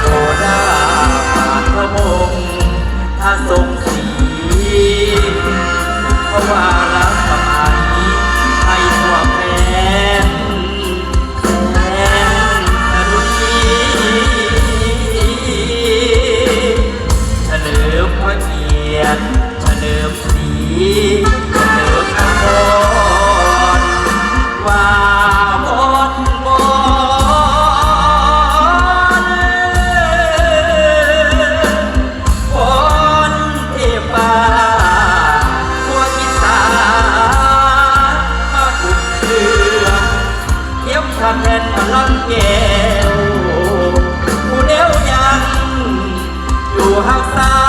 โรดาปาพระมงอาทรงสีพระวารักภัยไทยหัวแผ่นแผ่นอรุณีฉลิมพระเกียรติฉลิมศรี ถ้าแทนพลังเกลผู้เดียวยังอยู่หักษา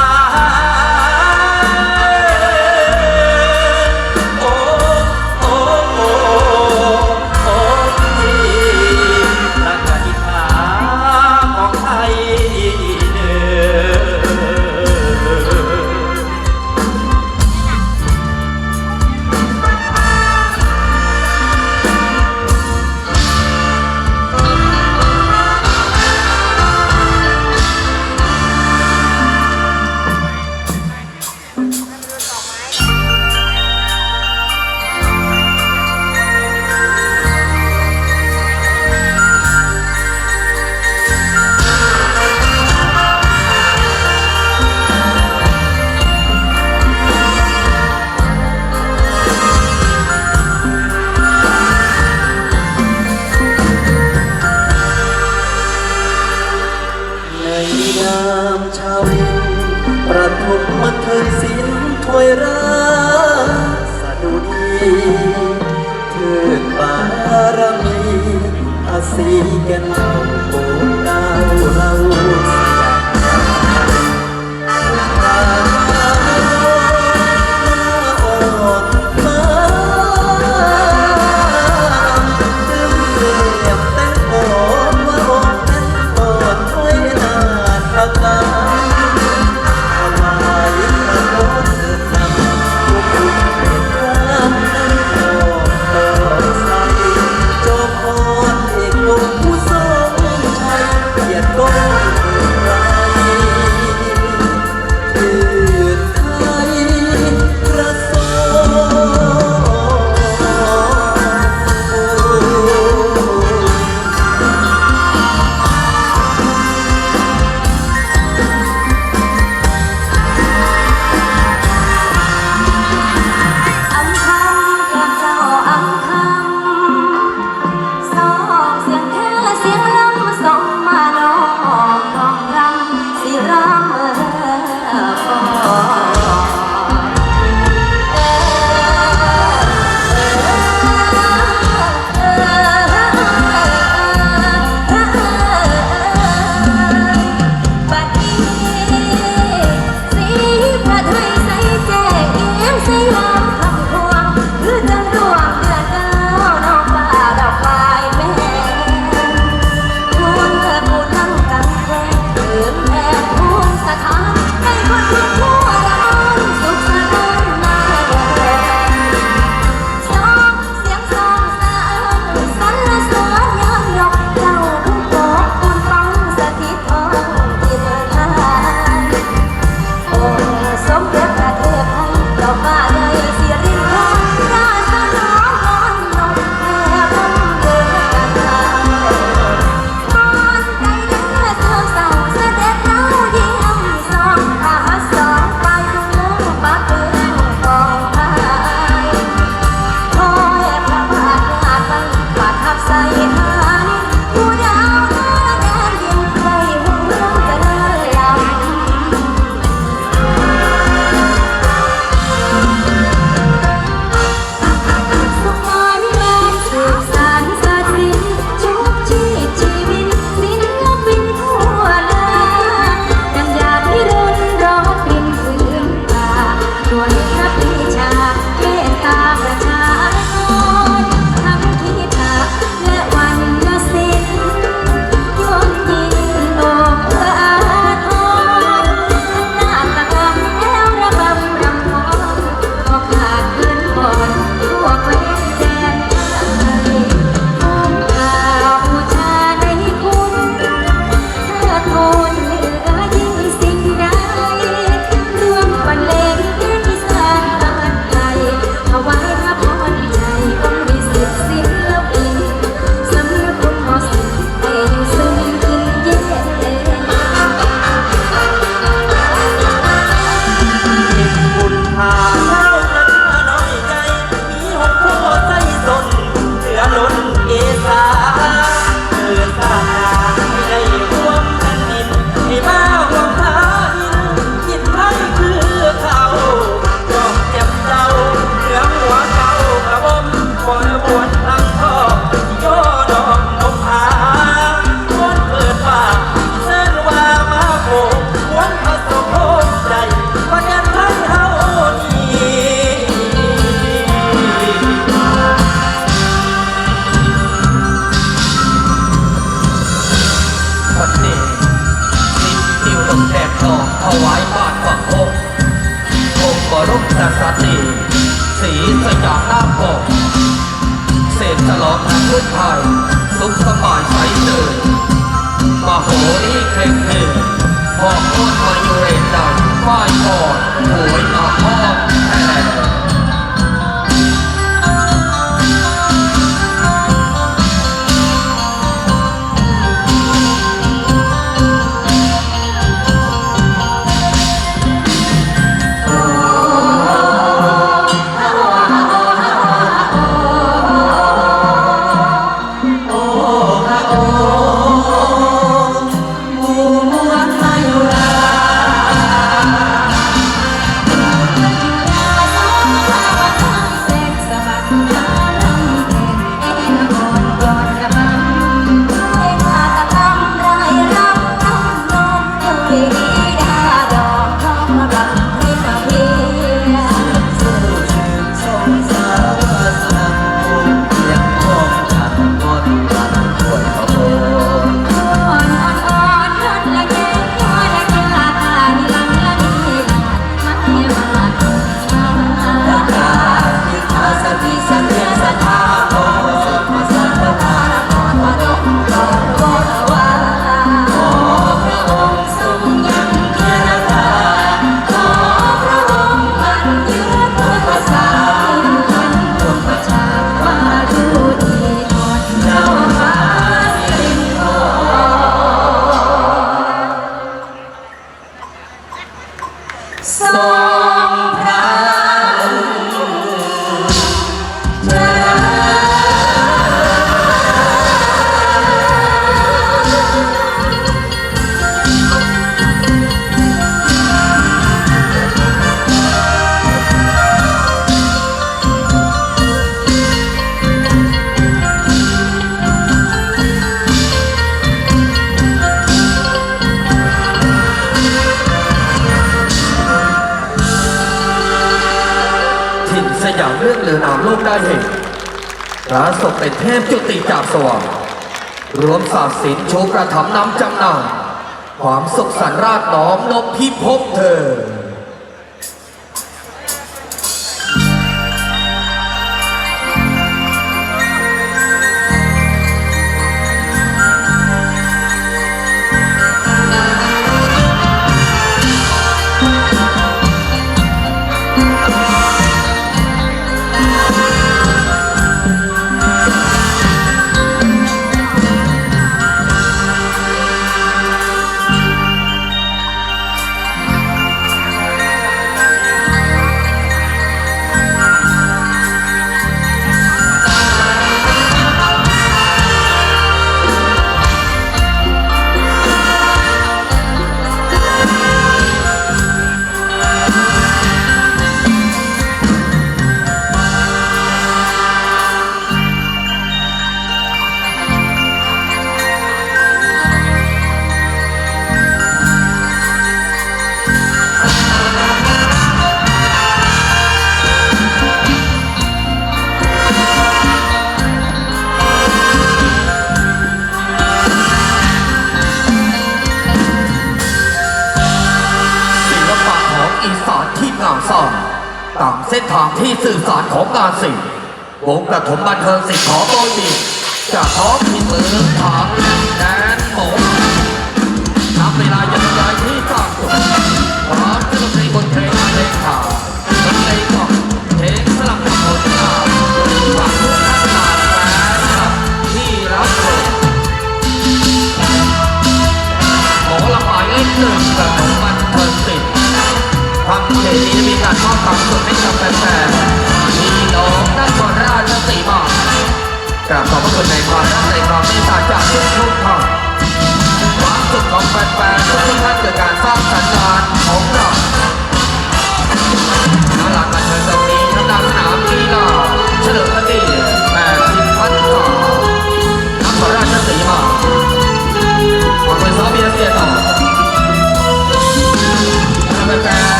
พุทธังสุขสบายใสเดินมโหรีแข่งเทบอกโคตรมาอยู่เรดังฝ้ายอดโหยอาพ่อ นามโลกได้เห็นพระศพเป็นเทพจุติจากสว่างรวมศาสินโชว์กระทำนำจำนำความสุขสันราชน้อมนบพิภพเธอ ที่สื่อสารของงานศิลป์วงกระถมบันเทิงสิลป์ขอโดยมีจากท้องที่เมืองถางแดนหมงนับเวลายังไงที่สร้างสุด ทางเขตนี้มีการมอบความสุขให้กับแฟนๆมีน้องนักบนราชสีมากราบขอบพระคุณในความรักใจความเมตตาจากทุกทุกท่านความสุขของแฟนๆทุกท่านเกิดการสร้าง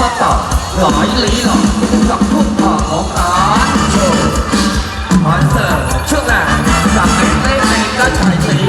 สตอหลอยลีหลอกกับพวกพ่อของตาโชว์คอนเสิร์ช่วงแรกสั่งเป็นเล่นเองก็ใช้นล่